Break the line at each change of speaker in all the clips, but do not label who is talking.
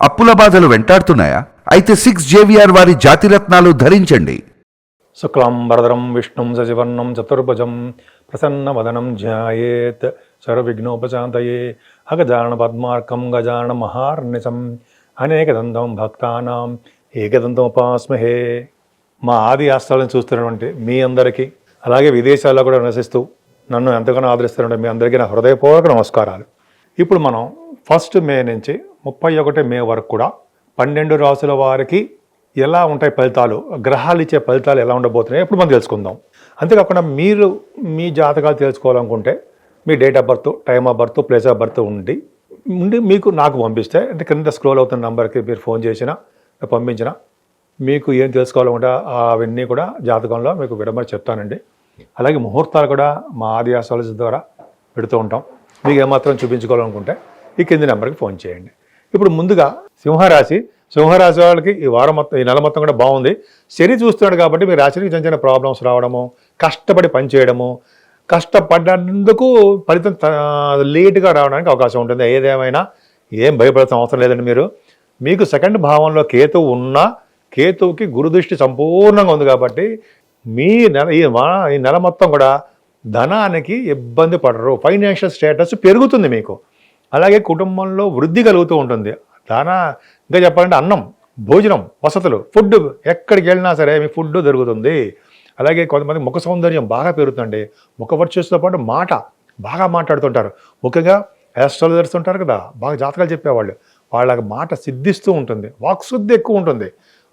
అప్పుల బాధలు వెంటాడుతున్నాయా? అయితే సిక్స్ జేవిఆర్ వారి జాతిరత్నాలు ధరించండి.
శుక్లాంబరధరం విష్ణుం సశివర్ణం చతుర్భుజం ప్రసన్నవదనం ధ్యాయేత్ సర్వవిఘ్నోపశాంతయే అగజాన పద్మార్కం గజాన మహార్నిశం అనేకదంతం భక్తానాం ఏకదంతముపాస్మహే మా ఆది ఆస్థాలను చూస్తున్నటువంటి మీ అందరికీ అలాగే విదేశాల్లో కూడా నివసిస్తూ నన్ను ఎంతగానో ఆదరిస్తున్న మీ అందరికీ నా హృదయపూర్వక నమస్కారాలు. ఇప్పుడు మనం ఫస్ట్ మే నుంచి ముప్పై ఒకటి మే వరకు కూడా పన్నెండు రాసుల వారికి ఎలా ఉంటాయి ఫలితాలు? గ్రహాలు ఇచ్చే ఫలితాలు ఎలా ఉండబోతున్నాయి? ఇప్పుడు మనం తెలుసుకుందాం. అంతేకాకుండా మీరు మీ జాతకాలు తెలుసుకోవాలనుకుంటే మీ date of birth time of birth place of birth ఉండి ఉండి మీకు నాకు పంపిస్తే అంటే క్రింద స్క్రోల్ అవుతున్న నెంబర్కి మీరు ఫోన్ చేసినా పంపించినా మీకు ఏం తెలుసుకోవాలనుకుంటే అవన్నీ కూడా జాతకంలో మీకు విడమని చెప్తానండి. అలాగే ముహూర్తాలు కూడా మా ఆది ఆస్ట్రాలజీ ద్వారా పెడుతూ ఉంటాం. మీకు ఏమాత్రం చూపించుకోవాలనుకుంటే ఈ కింది నెంబర్కి ఫోన్ చేయండి. ఇప్పుడు ముందుగా సింహరాశి. సింహరాశి వాళ్ళకి ఈ వారం మొత్తం ఈ నెల మొత్తం కూడా బాగుంది. శని చూస్తున్నాడు కాబట్టి మీ రాశికి చిన్న చిన్న ప్రాబ్లమ్స్ రావడము కష్టపడి పనిచేయడము కష్టపడ్డందుకు ఫలితం త- లేటుగా రావడానికి అవకాశం ఉంటుంది. ఏదేమైనా ఏం భయపడాల్సిన అవసరం లేదండి మీరు. మీకు సెకండ్ భావంలో కేతు ఉన్నా కేతువుకి గురుదృష్టి సంపూర్ణంగా ఉంది కాబట్టి మీ నెల ఈ ఈ నెల మొత్తం కూడా ధనానికి ఇబ్బంది పడరు. ఫైనాన్షియల్ స్టేటస్ పెరుగుతుంది మీకు. అలాగే కుటుంబంలో వృద్ధి కలుగుతూ ఉంటుంది. దానాగా ఇంకా చెప్పాలంటే అన్నం భోజనం వసతులు ఫుడ్ ఎక్కడికి వెళ్ళినా సరే మీ ఫుడ్ దొరుకుతుంది. అలాగే కొంతమంది ముఖ సౌందర్యం బాగా పెరుగుతుంది ముఖ వర్చస్సుతో పాటు మాట బాగా మాట్లాడుతుంటారు. ముఖ్యంగా ఆస్ట్రాలజర్స్ ఉంటారు కదా బాగా జాతకాలు చెప్పేవాళ్ళు. వాళ్ళకి మాట సిద్ధిస్తూ ఉంటుంది. వాక్శుద్ధి ఎక్కువ ఉంటుంది.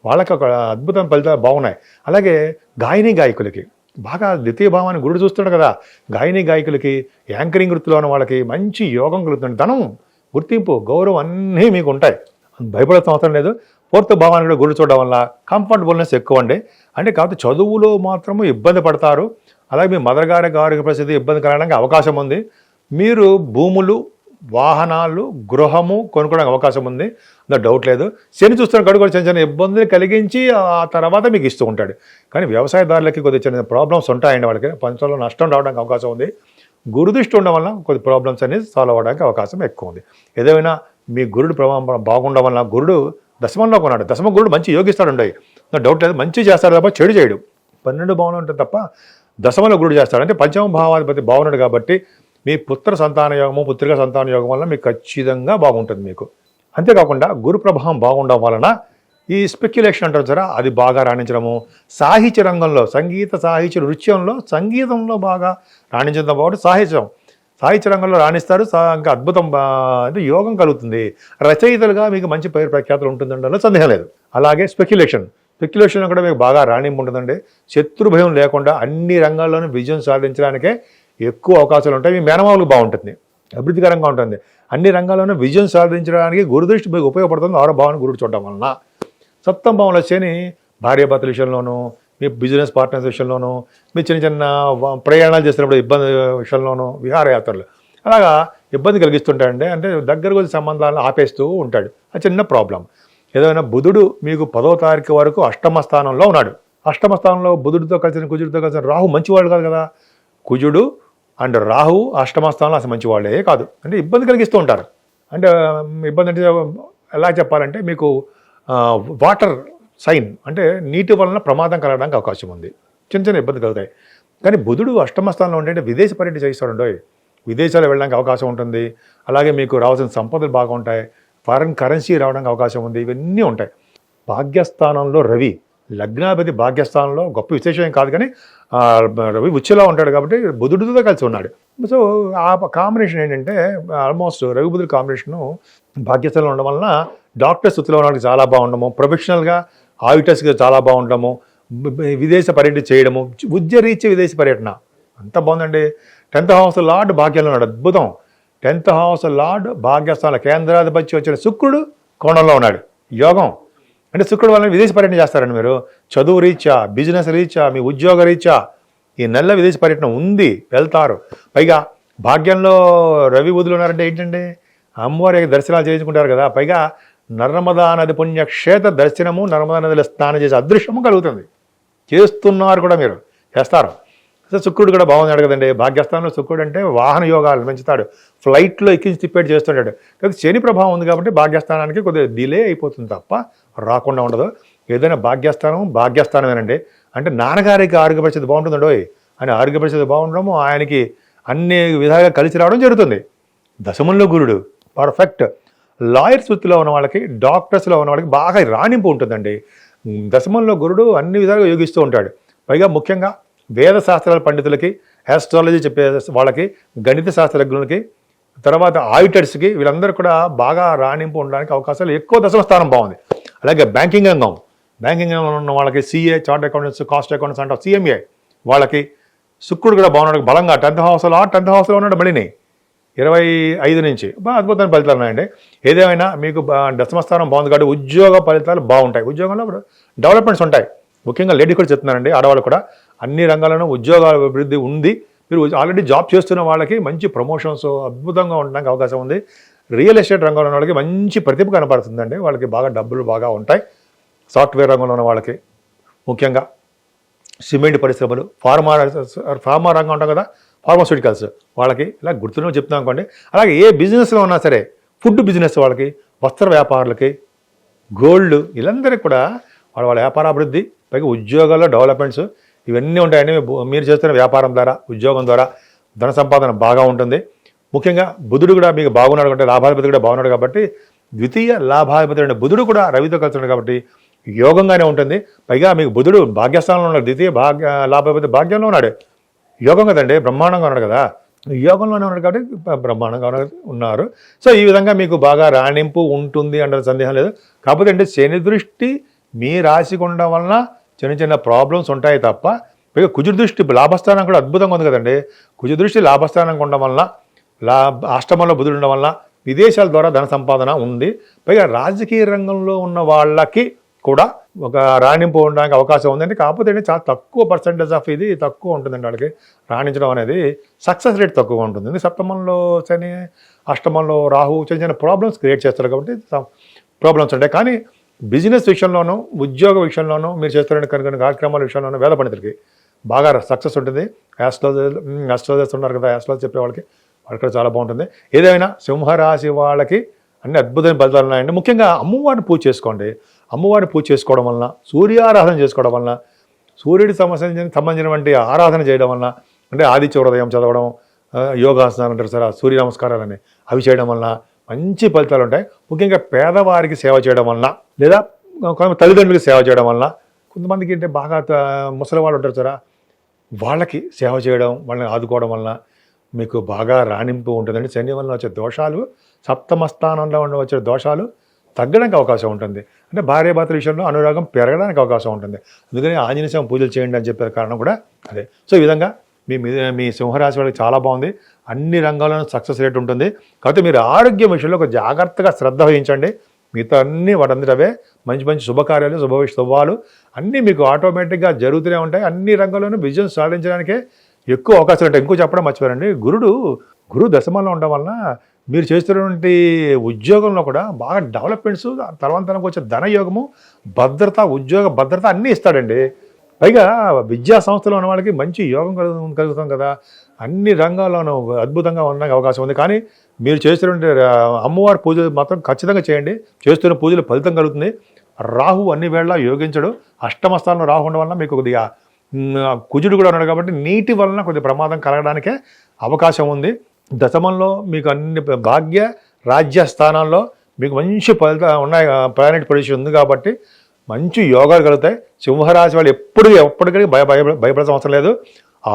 వాళ్ళకి ఒక అద్భుతం ఫలితాలు బాగున్నాయి. అలాగే గాయని గాయకులకి. బాగా ద్వితీయ భావాన్ని గురుడు చూస్తాడు కదా. గాయని గాయకులకి యాంకరింగ్ వృత్తిలో ఉన్న వాళ్ళకి మంచి యోగం కలుగుతుంది. ధనం గుర్తింపు గౌరవం అన్నీ మీకు ఉంటాయి. భయపడాల్సిన అవసరం లేదు. పూర్త భావాన్ని కూడా గురుడు చూడడం వల్ల కంఫర్టబుల్నెస్ ఎక్కువ అండి. అంటే కాకపోతే చదువులో మాత్రము ఇబ్బంది పడతారు. అలాగే మీ మదర్ గారి గారికి ప్రసిద్ధి ఇబ్బంది కలగడానికి అవకాశం ఉంది. మీరు భూములు వాహనాలు గృహము కొనుక్కోవడానికి అవకాశం ఉంది. అందులో డౌట్ లేదు. శని చూస్తున్న గడుగు కూడా చిన్న చిన్న ఇబ్బందులు కలిగించి ఆ తర్వాత మీకు ఇస్తూ ఉంటాడు. కానీ వ్యవసాయదారులకి కొద్దిగా చిన్న ప్రాబ్లమ్స్ ఉంటాయండి వాళ్ళకి. పంచంలో నష్టం రావడానికి అవకాశం ఉంది. గురుదృష్టి ఉండడం వల్ల కొద్ది ప్రాబ్లమ్స్ అనేది సాల్వ్ అవ్వడానికి అవకాశం ఎక్కువ ఉంది. ఏదైనా మీ గురుడు ప్రభావం బాగుండడం వల్ల గురుడు దశమంలో కొన్నాడు. దశమ గురుడు మంచి యోగిస్తాడు ఉండే డౌట్ లేదు. మంచి చేస్తాడు తప్ప చెడు చేయడు. పన్నెండు భావన ఉంటుంది తప్ప దశమలో గురుడు చేస్తాడు. అంటే పంచమ భావాధిపతి బాగున్నాడు కాబట్టి మీ పుత్ర సంతాన యోగము పుత్రిక సంతాన యోగం వల్ల మీకు ఖచ్చితంగా బాగుంటుంది మీకు. అంతేకాకుండా గురు ప్రభావం బాగుండడం వలన ఈ స్పెక్యులేషన్ అంటారు సరే అది బాగా రాణించడము. సాహిత్య రంగంలో సంగీత సాహిత్య నృత్యంలో సంగీతంలో బాగా రాణించడం పాటు సాహిత్యం. సాహిత్య రంగంలో రాణిస్తారు ఇంకా అద్భుతం అంటే యోగం కలుగుతుంది. రచయితలుగా మీకు మంచి పేరు ప్రఖ్యాతులు ఉంటుందంటే సందేహం లేదు. అలాగే స్పెక్యులేషన్ స్పెక్యులేషన్ కూడా మీకు బాగా రాణింపు ఉంటుందండి. శత్రు భయం లేకుండా అన్ని రంగాల్లోనూ విజయం సాధించడానికే ఎక్కువ అవకాశాలు ఉంటాయి. మీ మేనమావులకు బాగుంటుంది. అభివృద్ధికరంగా ఉంటుంది. అన్ని రంగాల్లోనూ విజయం సాధించడానికి గురుదృష్టి మీకు ఉపయోగపడుతుంది. ఆరో భావన గురుడు చూడడం వలన. సప్తం భావంలో శని భార్యాభర్తల విషయంలోనూ మీ బిజినెస్ పార్ట్నర్స్ విషయంలోనూ మీ చిన్న చిన్న ప్రయాణాలు చేసినప్పుడు ఇబ్బంది విషయంలోనూ విహారయాత్రలు. అలాగా ఇబ్బంది కలిగిస్తుంటాడండి అంటే దగ్గరకు వచ్చి సంబంధాలను ఆపేస్తూ ఉంటాడు. అది చిన్న ప్రాబ్లం. ఏదైనా బుధుడు మీకు పదో తారీఖు వరకు అష్టమ స్థానంలో ఉన్నాడు. అష్టమ స్థానంలో బుధుడితో కలిసిన కుజుడితో కలిసిన రాహు మంచివాడు కాదు కదా. కుజుడు అండ్ రాహు అష్టమ స్థానంలో అసలు మంచివాళ్ళే కాదు. అంటే ఇబ్బంది కలిగిస్తూ ఉంటారు. అంటే ఇబ్బంది అంటే ఎలా చెప్పాలంటే మీకు వాటర్ సైన్ అంటే నీటి వలన ప్రమాదం కలగడానికి అవకాశం ఉంది. చిన్న చిన్న ఇబ్బంది కలుగుతాయి. కానీ బుధుడు అష్టమ స్థానంలో ఉంటే విదేశ పర్యటన చేస్తాడు విదేశాలు వెళ్ళడానికి అవకాశం ఉంటుంది. అలాగే మీకు రావాల్సిన సంపదలు బాగా ఉంటాయి ఫారెన్ కరెన్సీ రావడానికి అవకాశం ఉంది. ఇవన్నీ ఉంటాయి. భాగ్యస్థానంలో రవి లగ్నాధిపతి భాగ్యస్థానంలో గొప్ప విశేషం ఏం కాదు కానీ రవి ఉచ్చులో ఉంటాడు కాబట్టి బుధుడితో కలిసి ఉన్నాడు. సో ఆ కాంబినేషన్ ఏంటంటే ఆల్మోస్ట్ రవి బుధుడు కాంబినేషను భాగ్యస్థానంలో ఉండడం వలన డాక్టర్ స్థుతిలో ఉండడానికి చాలా బాగుండము ప్రొఫెషనల్గా ఆడిటర్స్గా చాలా బాగుండము విదేశ పర్యటన చేయడము ఉద్యరీత్య విదేశ పర్యటన. అంత బాగుందండి. టెన్త్ హౌస్ లార్డ్ భాగ్యంలో ఉన్నాడు. అద్భుతం. టెన్త్ హౌస్ లార్డ్ భాగ్యస్థానంలో కేంద్రాధిపతి వచ్చిన శుక్రుడు కోణంలో ఉన్నాడు. యోగం. అంటే శుక్రుడు వలన విదేశ పర్యటన చేస్తారండి మీరు. చదువు రీత్యా బిజినెస్ రీత్యా మీ ఉద్యోగ రీత్యా ఈ నెల విదేశ పర్యటన ఉంది వెళ్తారు. పైగా భాగ్యంలో రవి బుధులు ఉన్నారంటే ఏంటండి? అమ్మవారి దర్శనాలు చేయించుకుంటారు కదా. పైగా నర్మదా నది పుణ్యక్షేత్ర దర్శనము నర్మదా నదిలో స్నానం చేసే అదృశ్యము కలుగుతుంది. చేస్తున్నారు కూడా మీరు. చేస్తారు. సో శుక్రుడు కూడా బాగున్నాడు కదండి. భాగ్యస్థానంలో శుక్రుడు అంటే వాహన యోగాలు పెంచుతాడు. ఫ్లైట్లో ఎక్కించి తిప్పేటి చేస్తుంటాడు. కాబట్టి శని ప్రభావం ఉంది కాబట్టి భాగ్యస్థానానికి కొద్దిగా డిలే అయిపోతుంది తప్ప రాకుండా ఉండదు. ఏదైనా భాగ్యస్థానం భాగ్యస్థానమేనండి. అంటే నాన్నగారికి ఆరోగ్య పరిస్థితి బాగుంటుందండోయ్ అని ఆరోగ్య పరిస్థితి బాగుండడము ఆయనకి అన్ని విధాలుగా కలిసి రావడం జరుగుతుంది. దశమంలో గురుడు పర్ఫెక్ట్ లాయర్స్ వృత్తిలో ఉన్న వాళ్ళకి డాక్టర్స్లో ఉన్న వాళ్ళకి బాగా రాణింపు ఉంటుందండి. దశమంలో గురుడు అన్ని విధాలుగా యోగిస్తూ ఉంటాడు. పైగా ముఖ్యంగా వేద శాస్త్రాల పండితులకి ఆస్ట్రాలజీ చెప్పే వాళ్ళకి గణిత శాస్త్రజ్ఞులకి తర్వాత ఆడిటర్స్కి వీళ్ళందరూ కూడా బాగా రాణింపు ఉండడానికి అవకాశాలు ఎక్కువ దశమ స్థానం బాగుంది. అలాగే బ్యాంకింగ్ రంగం. బ్యాంకింగ్ రంగంలో ఉన్న వాళ్ళకి CA chart accountants cost accountants అంటే సీఎంఏ వాళ్ళకి శుక్రుడు కూడా బాగున్నాడు. బలంగా టెన్త్ హౌస్లో టెన్త్ హౌస్లో ఉన్నాడు మళ్ళీని. ఇరవై ఐదు నుంచి. బాగా అద్భుతమైన ఫలితాలు ఉన్నాయండి. ఏదేమైనా మీకు దశమస్థానం బాగుంది కాబట్టి ఉద్యోగ ఫలితాలు బాగుంటాయి. ఉద్యోగంలో డెవలప్మెంట్స్ ఉంటాయి. ముఖ్యంగా లేడీ కూడా చెప్తున్నానండి ఆడవాళ్ళు కూడా అన్ని రంగాల్లోనూ ఉద్యోగ అభివృద్ధి ఉంది. మీరు ఆల్రెడీ జాబ్ చేస్తున్న వాళ్ళకి మంచి ప్రమోషన్స్ అద్భుతంగా ఉండడానికి అవకాశం ఉంది. రియల్ ఎస్టేట్ రంగంలో ఉన్న వాళ్ళకి మంచి ప్రతిభ కనపడుతుందండి. వాళ్ళకి బాగా డబ్బులు బాగా ఉంటాయి. సాఫ్ట్వేర్ రంగంలో ఉన్న వాళ్ళకి ముఖ్యంగా సిమెంట్ పరిశ్రమలు ఫార్మా ఫార్మా రంగం ఉంటాం కదా ఫార్మాస్యూటికల్స్ వాళ్ళకి ఇలా గుర్తులో చెప్తాం అనుకోండి. అలాగే ఏ బిజినెస్లో ఉన్నా సరే ఫుడ్ బిజినెస్ వాళ్ళకి వస్త్ర వ్యాపారులకి గోల్డ్ వీళ్ళందరికీ కూడా వాళ్ళ వాళ్ళ వ్యాపార అభివృద్ధి పైగా ఉద్యోగాల్లో డెవలప్మెంట్స్ ఇవన్నీ ఉంటాయండి. మీరు చేస్తున్న వ్యాపారం ద్వారా ఉద్యోగం ద్వారా ధన సంపాదన బాగా ఉంటుంది. ముఖ్యంగా బుధుడు కూడా మీకు బాగున్నాడు కాబట్టి లాభాధిపతి కూడా బాగున్నాడు కాబట్టి ద్వితీయ లాభాధిపతి అయిన బుధుడు కూడా రవితో కలిసి ఉన్నాడు కాబట్టి యోగంగానే ఉంటుంది. పైగా మీకు బుధుడు భాగ్యస్థానంలో ఉన్నాడు ద్వితీయ భాగ్య లాభాధిపతి భాగ్యంలో ఉన్నాడు. యోగం కదండి బ్రహ్మాండంగా ఉన్నాడు కదా. యోగంలోనే ఉన్నాడు కాబట్టి బ్రహ్మాండంగా ఉన్నారు. సో ఈ విధంగా మీకు బాగా రాణింపు ఉంటుంది అంటే సందేహం లేదు. కాకపోతే అంటే శని దృష్టి మీ రాశికి ఉండడం వలన చిన్న చిన్న ప్రాబ్లమ్స్ ఉంటాయి తప్ప పైగా కుజుదృష్టి లాభస్థానం కూడా అద్భుతంగా ఉంది కదండి. కుజుదృష్టి లాభస్థానంగా ఉండడం వలన లా అష్టమంలో బుధుడు ఉండడం వల్ల విదేశాల ద్వారా ధన సంపాదన ఉంది. పైగా రాజకీయ రంగంలో ఉన్న వాళ్ళకి కూడా ఒక రాణింపు ఉండడానికి అవకాశం ఉందండి. కాకపోతే చాలా తక్కువ పర్సంటేజ్ ఆఫ్ ఇది తక్కువ ఉంటుందండి వాళ్ళకి. రాణించడం అనేది సక్సెస్ రేట్ తక్కువ ఉంటుంది. సప్తమంలో శని అష్టమంలో రాహు చిన్న చిన్న ప్రాబ్లమ్స్ క్రియేట్ చేస్తారు కాబట్టి ప్రాబ్లమ్స్ ఉంటాయి. కానీ బిజినెస్ విషయంలోనూ ఉద్యోగ విషయంలోనూ మీరు చేస్తున్న కొన్ని కొన్ని కార్యక్రమాల విషయంలోనూ వేద పండితులకి బాగా సక్సెస్ ఉంటుంది. యాస్ట్రాలజీ యాస్ట్రాలజర్స్ ఉన్నారు కదా యాస్ట్రాలజీ చెప్పే వాళ్ళకి. అక్కడ చాలా బాగుంటుంది. ఏదైనా సింహరాశి వాళ్ళకి అన్ని అద్భుతమైన ఫలితాలు ఉన్నాయండి. ముఖ్యంగా అమ్మవారిని పూజ చేసుకోండి. అమ్మవారిని పూజ చేసుకోవడం వలన సూర్యారాధన చేసుకోవడం వలన సూర్యుడికి సంబంధించిన సంబంధించినటువంటి ఆరాధన చేయడం వలన అంటే ఆదిత్య హృదయం చదవడం యోగాసనాలు అంటారు సార్ సూర్య నమస్కారాలని అవి చేయడం వలన మంచి ఫలితాలు ఉంటాయి. ముఖ్యంగా పేదవారికి సేవ చేయడం వలన లేదా కొంతమంది తల్లిదండ్రులకి సేవ చేయడం వలన కొంతమందికి అంటే బాగా ముసలి వాళ్ళు ఉంటారు సార్ వాళ్ళకి సేవ చేయడం వాళ్ళని ఆదుకోవడం వలన మీకు బాగా రాణింపు ఉంటుందండి. శని వలన వచ్చే దోషాలు సప్తమ స్థానంలో ఉండి వచ్చే దోషాలు తగ్గడానికి అవకాశం ఉంటుంది. అంటే భార్యాభర్తల విషయంలో అనురాగం పెరగడానికి అవకాశం ఉంటుంది. అందుకని ఆంజనేయ స్వామి పూజలు చేయండి అని చెప్పే కారణం కూడా అదే. సో ఈ విధంగా మీ మీ సింహరాశి వాళ్ళకి చాలా బాగుంది. అన్ని రంగాల్లోనూ సక్సెస్ రేట్ ఉంటుంది. కాబట్టి మీరు ఆరోగ్యం విషయంలో ఒక జాగ్రత్తగా శ్రద్ధ వహించండి. మిగతా అన్ని వాటంతటవే మంచి మంచి శుభకార్యాలు శుభ శుభాలు అన్నీ మీకు ఆటోమేటిక్గా జరుగుతూనే ఉంటాయి. అన్ని రంగాల్లోనూ విజయం సాధించడానికే ఎక్కువ అవకాశాలు ఉంటాయి. ఇంకో చెప్పడం మర్చిపోయారండి గురుడు గురువు దశమంలో ఉండడం వలన మీరు చేస్తున్నటువంటి ఉద్యోగంలో కూడా బాగా డెవలప్మెంట్స్ తర్వాతనకు వచ్చే ధనయోగము భద్రత ఉద్యోగ భద్రత అన్నీ ఇస్తాడండి. పైగా విద్యా సంస్థలో ఉన్న వాళ్ళకి మంచి యోగం కలుగు కలుగుతాం కదా. అన్ని రంగాల్లోనూ అద్భుతంగా ఉండడానికి అవకాశం ఉంది. కానీ మీరు చేస్తున్న అమ్మవారి పూజలు మాత్రం ఖచ్చితంగా చేయండి. చేస్తున్న పూజలు ఫలితం కలుగుతుంది. రాహు అన్ని వేళ యోగించడు. అష్టమ స్థానంలో రాహు ఉండడం వల్ల మీకు కొద్దిగా కుజుడు కూడా ఉన్నాడు కాబట్టి నీటి వలన కొద్దిగా ప్రమాదం కలగడానికే అవకాశం ఉంది. దశమంలో మీకు అన్ని భాగ్య రాజ్య స్థానాల్లో మీకు మంచి ఫలిత ఉన్నాయి ప్లానెట్ పొజిషన్ ఉంది కాబట్టి మంచి యోగాలు కలుగుతాయి. సింహరాశి వాళ్ళు ఎప్పుడు ఎప్పటికీ భయ భయ భయపడాల్సిన అవసరం లేదు.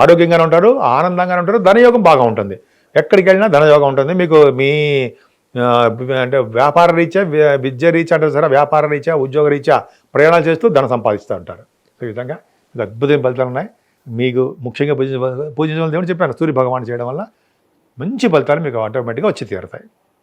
ఆరోగ్యంగానే ఉంటారు ఆనందంగానే ఉంటారు ధనయోగం బాగా ఉంటుంది. ఎక్కడికి వెళ్ళినా ధనయోగం ఉంటుంది. మీకు మీ అంటే వ్యాపార రీత్యా విద్య రీత్యా అంటారు సరే వ్యాపార రీత్యా ఉద్యోగ రీత్యా ప్రయాణాలు చేస్తూ ధన సంపాదిస్తూ ఉంటారు. ఈ విధంగా మీకు అద్భుతమైన ఫలితాలు ఉన్నాయి. మీకు ముఖ్యంగా పూజించ పూజించడం దేవుడు చెప్పాను సూర్య భగవాన్ చేయడం వల్ల మంచి ఫలితాలు మీకు ఆటోమేటిక్గా వచ్చి తీరుతాయి.